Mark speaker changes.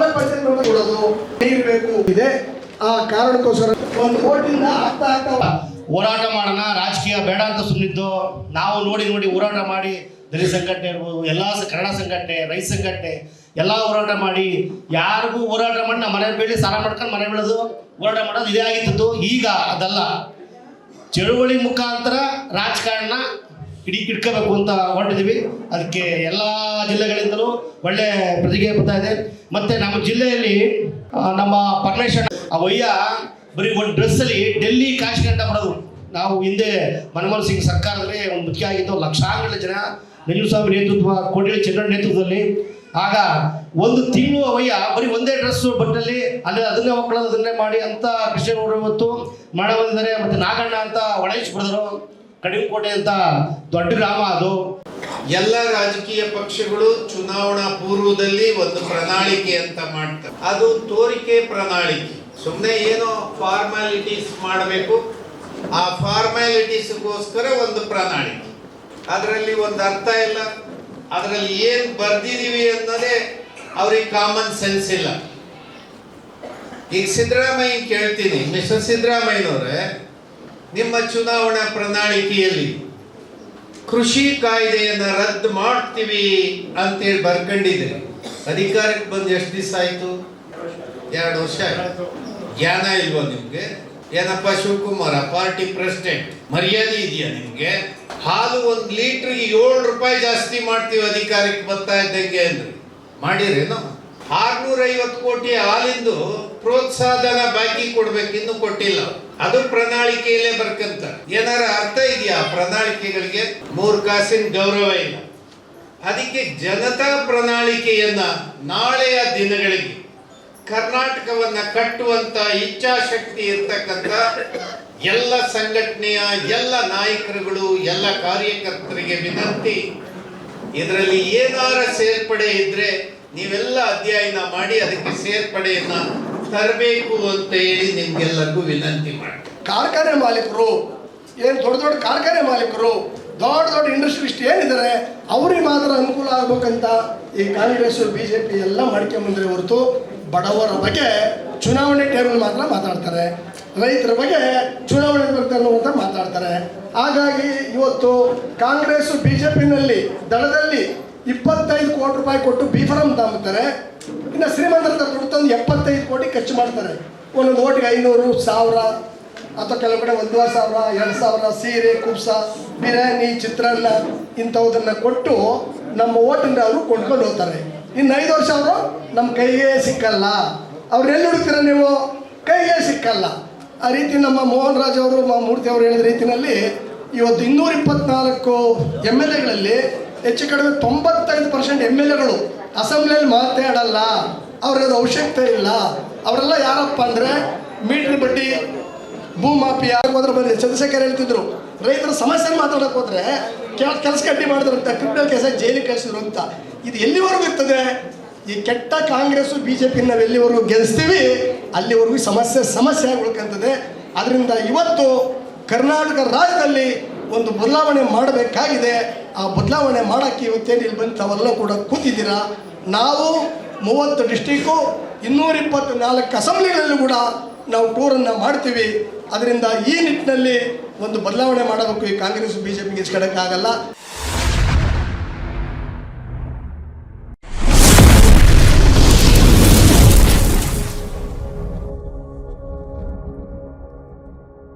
Speaker 1: ನೀರು ಕೊಡೋದು. ಬೇಕು. ಇದೆ. ಆ ಕಾರಣಕ್ಕೋಸ್ಕರ ಒಂದು ಓಟಿಂದ ಆಗ್ತಾ ಆಗ್ತಾ
Speaker 2: ಹೋರಾಟ ಮಾಡೋಣ. ರಾಜಕೀಯ ಬೇಡ ಅಂತ ಸುಮ್ಮನಿದ್ದು ನಾವು ನೋಡಿ ನೋಡಿ ಹೋರಾಟ ಮಾಡಿ, ದಲಿತ ಸಂಘಟನೆ ಇರ್ಬೋದು, ಎಲ್ಲ ಕನ್ನಡ ಸಂಘಟನೆ, ರೈತ ಸಂಘಟನೆ, ಎಲ್ಲ ಹೋರಾಟ ಮಾಡಿ, ಯಾರಿಗೂ ಹೋರಾಟ ಮಾಡಿ, ನಮ್ಮ ಮನೆ ಬೆಳಿ ಸಾಲ ಮಾಡ್ಕೊಂಡು ಮನೆ ಬೆಳೆದು, ಹೋರಾಟ ಮಾಡೋದು ಇದೇ ಆಗಿತ್ತು ಈಗ ಅದಲ್ಲ. ಚಳುವಳಿ ಮುಖಾಂತರ ರಾಜಕಾರಣ ಇಡೀ ಇಟ್ಕೋಬೇಕು ಅಂತ ಹೊರಟಿದ್ದೀವಿ. ಅದಕ್ಕೆ ಎಲ್ಲ ಜಿಲ್ಲೆಗಳಿಂದಲೂ ಒಳ್ಳೆ ಪ್ರತಿಕ್ರಿಯೆ ಬರ್ತಾ ಇದೆ. ಮತ್ತು ನಮ್ಮ ಜಿಲ್ಲೆಯಲ್ಲಿ ನಮ್ಮ ಪರಮೇಶ್ವರ, ಆ ವಯ್ಯ ಬರೀ ಒಂದು ಡ್ರೆಸ್ಸಲ್ಲಿ ಡೆಲ್ಲಿ ಕಾಶ್ಮೀರ ಅಂತ ಬರೋದು ನಾವು ಹಿಂದೆ ಮನಮೋಹನ್ ಸಿಂಗ್ ಸರ್ಕಾರದಲ್ಲಿ ಒಂದು ಮುಖ್ಯ ಆಗಿದ್ದು ಲಕ್ಷಾಂತರ ಜನ ನಂಜುಸ್ವಾಮಿ ನೇತೃತ್ವ ಕೋಟಿ ಚಂದ್ರ ನೇತೃತ್ವದಲ್ಲಿ. ಆಗ ಒಂದು ತಿಂಗಳು ಅವಯ್ಯ ಬರೀ ಒಂದೇ ಡ್ರೆಸ್ ಬಟ್ಟಲ್ಲಿ ಅಲ್ಲಿ ಅದನ್ನೇ ಮಕ್ಕಳು ಅದನ್ನೇ ಮಾಡಿ ಅಂತ ಕೃಷ್ಣ ಇವತ್ತು ಮಾಡ ಬಂದಿದ್ದಾರೆ ಮತ್ತೆ ನಾಗಣ್ಣ ಅಂತ ಒಳಗಿಸಿ ಬಿಡಿದ್ರು ಕಡಿಮಕೋಟೆ ಅಂತ ದೊಡ್ಡ ಗ್ರಾಮ ಅದು.
Speaker 3: ಎಲ್ಲ ರಾಜಕೀಯ ಪಕ್ಷಗಳು ಚುನಾವಣಾ ಪೂರ್ವದಲ್ಲಿ ಒಂದು ಪ್ರಣಾಳಿಕೆ ಅಂತ ಮಾಡ್ತಾರೆ. ಅದು ತೋರಿಕೆ ಪ್ರಣಾಳಿಕೆ. ಸುಮ್ಮನೆ ಏನೋ ಫಾರ್ಮಾಲಿಟೀಸ್ ಮಾಡಬೇಕು. ಆ ಫಾರ್ಮ್ಯಾಲಿಟೀಸ್ಗೋಸ್ಕರ ಒಂದು ಪ್ರಣಾಳಿಕೆ. ಅದರಲ್ಲಿ ಒಂದು ಅರ್ಥ ಇಲ್ಲ. ಅದರಲ್ಲಿ ಏನು ಬರ್ದಿದೀವಿ ಅನ್ನೋದೇ ಅವ್ರಿಗೆ ಕಾಮನ್ ಸೆನ್ಸ್ ಇಲ್ಲ. ಈಗ ಸಿದ್ದರಾಮಯ್ಯ ಕೇಳ್ತೀನಿ. ಮಿಸ್ಟರ್ ಸಿದ್ದರಾಮಯ್ಯನವ್ರೆ ನಿಮ್ಮ ಚುನಾವಣಾ ಪ್ರಣಾಳಿಕೆಯಲ್ಲಿ ಕೃಷಿ ಕಾಯ್ದೆಯನ್ನ ರದ್ದು ಮಾಡ್ತೀವಿ ಅಂತೇಳಿ ಬರ್ಕೊಂಡಿದ್ರೆ. ಅಧಿಕಾರಕ್ಕೆ ಬಂದು ಎಷ್ಟು ದಿವಸ ಆಯ್ತು? ಎರಡು ವರ್ಷ ಜ್ಞಾನ ಇಲ್ವಾ ನಿಮ್ಗೆ? ಏನಪ್ಪ ಶಿವಕುಮಾರ, ಪಾರ್ಟಿ ಪ್ರೆಸಿಡೆಂಟ್, ಮರ್ಯಾದೆ ಇದೆಯಾ ನಿಮ್ಗೆ? ಹಾಲು ಒಂದು ಲೀಟ್ರಿಗೆ ಏಳು ರೂಪಾಯಿ ಜಾಸ್ತಿ ಮಾಡ್ತೀವಿ ಅಧಿಕಾರಕ್ಕೆ ಬರ್ತಾ ಇದ್ದಂಗೆ ಅಂದ್ರೆ. ಮಾಡಿರೇನು? ಆರ್ನೂರ ಐವತ್ತು ಕೋಟಿ ಹಾಲಿಂದು ಪ್ರೋತ್ಸಾಹಧನ ಬಾಕಿ ಕೊಡ್ಬೇಕು, ಇನ್ನು ಕೊಟ್ಟಿಲ್ಲ. ಅದು ಪ್ರಣಾಳಿಕೆಯಲ್ಲೇ ಬರ್ಕಂತ. ಏನಾರ ಅರ್ಥ ಇದೆಯಾ ಪ್ರಣಾಳಿಕೆಗಳಿಗೆ? ಮೂರು ಕಾಸಿನ ಗೌರವ ಇಲ್ಲ. ಅದಕ್ಕೆ ಜನತಾ ಪ್ರಣಾಳಿಕೆಯನ್ನ ನಾಳೆಯ ದಿನಗಳಿಗೆ ಕರ್ನಾಟಕವನ್ನ ಕಟ್ಟುವಂತ ಇಚ್ಛಾಶಕ್ತಿ ಇರ್ತಕ್ಕಂಥ ಎಲ್ಲ ಸಂಘಟನೆಯ ಎಲ್ಲ ನಾಯಕರುಗಳು, ಎಲ್ಲ ಕಾರ್ಯಕರ್ತರಿಗೆ ವಿನಂತಿ. ಇದರಲ್ಲಿ ಏನಾರ ಸೇರ್ಪಡೆ ಇದ್ರೆ ನೀವೆಲ್ಲ ಅಧ್ಯಯನ ಮಾಡಿ ಅದಕ್ಕೆ ಸೇರ್ಪಡೆಯನ್ನ ತರಬೇಕು ಅಂತ ಹೇಳಿ ನಿಮ್ಗೆಲ್ಲರಿಗೂ ವಿನಂತಿ ಮಾಡಿ.
Speaker 1: ಕಾರ್ಖಾನೆ ಮಾಲೀಕರು, ಏನು ದೊಡ್ಡ ದೊಡ್ಡ ಕಾರ್ಖಾನೆ ಮಾಲೀಕರು, ದೊಡ್ಡ ದೊಡ್ಡ ಇಂಡಸ್ಟ್ರಿಸ್ಟ್ ಏನಿದ್ದಾರೆ, ಅವ್ರಿಗೆ ಮಾತ್ರ ಅನುಕೂಲ ಆಗ್ಬೇಕಂತ ಈ ಕಾಂಗ್ರೆಸ್ ಬಿ ಜೆ ಪಿ ಎಲ್ಲ ಮಾಡ್ಕೊಂಬಂದ್ರೆ ಹೊರತು ಬಡವರ ಬಗ್ಗೆ ಚುನಾವಣೆ ಟೈಮಲ್ಲಿ ಮಾತ್ರ ಮಾತಾಡ್ತಾರೆ. ರೈತರ ಬಗ್ಗೆ ಚುನಾವಣೆ ಅಂತ ಮಾತಾಡ್ತಾರೆ. ಹಾಗಾಗಿ ಇವತ್ತು ಕಾಂಗ್ರೆಸ್ ಬಿ ಜೆ ಪಿನಲ್ಲಿ ದಳದಲ್ಲಿ ಇಪ್ಪತ್ತೈದು ಕೋಟಿ ರೂಪಾಯಿ ಕೊಟ್ಟು ಬಿ ಫಾರಂ ತಗೊಂತಾರೆ ಇನ್ನು ಶ್ರೀಮಂತರ ದುಡ್ಡು ತಂದು ಎಪ್ಪತ್ತೈದು ಕೋಟಿ ಖರ್ಚು ಮಾಡ್ತಾರೆ. ಒಂದು ಓಟಿಗೆ ಐನೂರು, ಸಾವಿರ, ಅಥವಾ ಕೆಲವು ಕಡೆ ಒಂದೂವರೆ ಸಾವಿರ, ಎರಡು ಸಾವಿರ, ಸೀರೆ ಕುಪ್ಸ ಬಿರಿಯಾನಿ, ಚಿತ್ರಾನ್ನ ಇಂಥವುದನ್ನು ಕೊಟ್ಟು ನಮ್ಮ ಓಟನ್ನ ಅವರು ಕೊಂಡ್ಕೊಂಡು ಹೋಗ್ತಾರೆ. ಇನ್ನು ಐದು ವರ್ಷ ಅವರು ನಮ್ಮ ಕೈಗೆ ಸಿಕ್ಕಲ್ಲ. ಅವ್ರು ಎಲ್ಲಿ ಹುಡುಕ್ತೀರ ನೀವು? ಕೈಗೆ ಸಿಕ್ಕಲ್ಲ. ಆ ರೀತಿ ನಮ್ಮ ಮೋಹನ್ ರಾಜ್ ಅವರು ಮೂರ್ತಿ ಅವರು ಹೇಳಿದ ರೀತಿಯಲ್ಲಿ ಇವತ್ತು ಇನ್ನೂರ ಇಪ್ಪತ್ನಾಲ್ಕು ಎಂ ಎಲ್ ಎಗಳಲ್ಲಿ ಹೆಚ್ಚು ಕಡಿಮೆ ತೊಂಬತ್ತೈದು ಪರ್ಸೆಂಟ್ ಎಂ ಎಲ್ ಎಗಳು ಅಸೆಂಬ್ಲಿಯಲ್ಲಿ ಮಾತಾಡಲ್ಲ ಅವ್ರಿಗೆ ಅವಶ್ಯಕತೆ ಇಲ್ಲ. ಅವರೆಲ್ಲ ಯಾರಪ್ಪ ಅಂದರೆ ಮೀಟ್ರ್ ಬಡ್ಡಿ ಭೂಮಾಪಿ ಹೋದ್ರೆ ಬಂದು ಚಂದ್ರಶೇಖರ್ ಹೇಳ್ತಿದ್ರು. ರೈತರ ಸಮಸ್ಯೆ ಮಾತಾಡೋಕೆ ಹೋದ್ರೆ ಕೆಲ ಕೆಲಸ ಕಟ್ಟಿ ಮಾಡಿದ್ರು ಅಂತ ಕ್ರಿಮಿನಲ್ ಕೆಲಸ ಜೈಲಿಗೆ ಕಳಿಸಿದ್ರು ಅಂತ. ಇದು ಎಲ್ಲಿವರೆಗೂ ಇರ್ತದೆ? ಈ ಕೆಟ್ಟ ಕಾಂಗ್ರೆಸ್ಸು ಬಿ ಜೆ ಪಿ ನಾವು ಎಲ್ಲಿವರೆಗೂ ಗೆಲ್ಲಿಸ್ತೀವಿ ಅಲ್ಲಿವರೆಗೂ ಸಮಸ್ಯೆ ಸಮಸ್ಯೆ ಆಗಿ ಅದರಿಂದ ಇವತ್ತು ಕರ್ನಾಟಕ ರಾಜ್ಯದಲ್ಲಿ ಒಂದು ಬದಲಾವಣೆ ಮಾಡಬೇಕಾಗಿದೆ. ಆ ಬದಲಾವಣೆ ಮಾಡೋಕ್ಕೆ ಇವತ್ತೇನು ಇಲ್ಲಿ ಬಂದು ತಾವೆಲ್ಲ ಕೂಡ ಕೂತಿದ್ದೀರಾ? ನಾವು ಮೂವತ್ತು ಡಿಸ್ಟಿಕ್ಕು ಇನ್ನೂರ ಇಪ್ಪತ್ತ್ನಾಲ್ಕು ಅಸೆಂಬ್ಲಿಗಳಲ್ಲೂ ಕೂಡ ನಾವು ಟೂರನ್ನು ಮಾಡ್ತೀವಿ. ಅದರಿಂದ ಈ ನಿಟ್ಟಿನಲ್ಲಿ ಒಂದು ಬದಲಾವಣೆ ಮಾಡಬೇಕು ಈ ಕಾಂಗ್ರೆಸ್ ಬಿ ಜೆ ಪಿಗೆ ಆಗಲ್ಲ